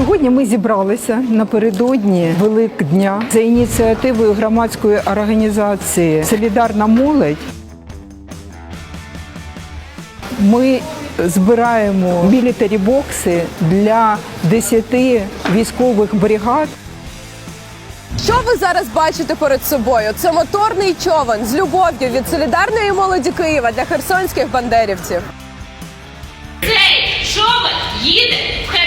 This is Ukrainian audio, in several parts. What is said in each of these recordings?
Сьогодні ми зібралися напередодні Великдня за ініціативою громадської організації Солідарна молодь. Ми збираємо мілітарі бокси для 10 військових бригад. Що ви зараз бачите перед собою? Це моторний човен з любов'ю від солідарної молоді Києва для херсонських бандерівців. Цей човен їде в Херсон.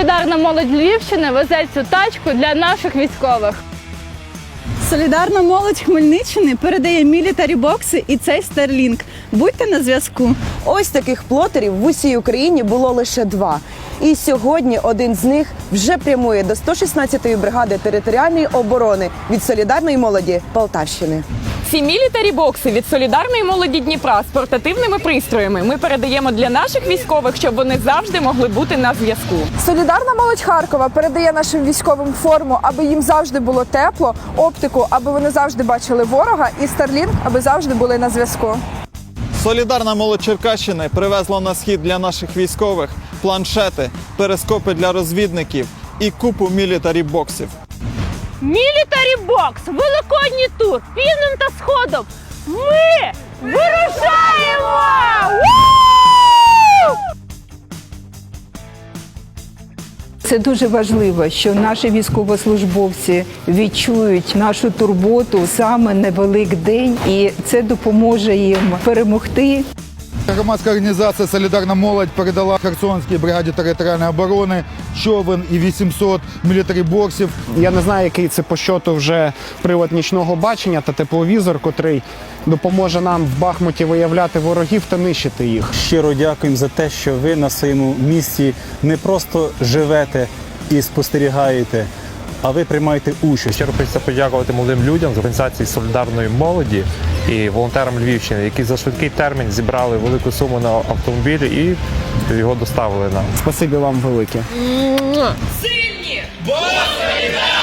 Солідарна молодь Львівщини везе цю тачку для наших військових. Солідарна молодь Хмельниччини передає мілітарі бокси і цей Старлінг. Будьте на зв'язку. Ось таких плотерів в усій Україні було лише два. І сьогодні один з них вже прямує до 116-ї бригади територіальної оборони від солідарної молоді Полтавщини. Ці мілітарі бокси від солідарної молоді Дніпра з портативними пристроями ми передаємо для наших військових, щоб вони завжди могли бути на зв'язку. Солідарна молодь Харкова передає нашим військовим форму, аби їм завжди було тепло, оптику, аби вони завжди бачили ворога, і Старлінг, аби завжди були на зв'язку. Солідарна молодь Черкащини привезла на схід для наших військових планшети, перископи для розвідників і купу мілітарі боксів. Мілітарі бокс, великодній тур, півднем та сходом. Ми вирушаємо! Це дуже важливо, що наші військовослужбовці відчують нашу турботу саме на Великдень, і це допоможе їм перемогти. Громадська організація Солідарна молодь передала Херсонській бригаді територіальної оборони човен і 800 мілітарі боксів. Я не знаю, який це по щоту вже привод нічного бачення та тепловізор, котрий допоможе нам в Бахмуті виявляти ворогів та нищити їх. Щиро дякуємо за те, що ви на своєму місці не просто живете і спостерігаєте, а ви приймаєте участь. Щиро хочеться подякувати молодим людям з організації солідарної молоді і волонтерам Львівщини, які за швидкий термін зібрали велику суму на автомобілі і його доставили нам. Спасибі вам велике. Сильні! Бо солідарні!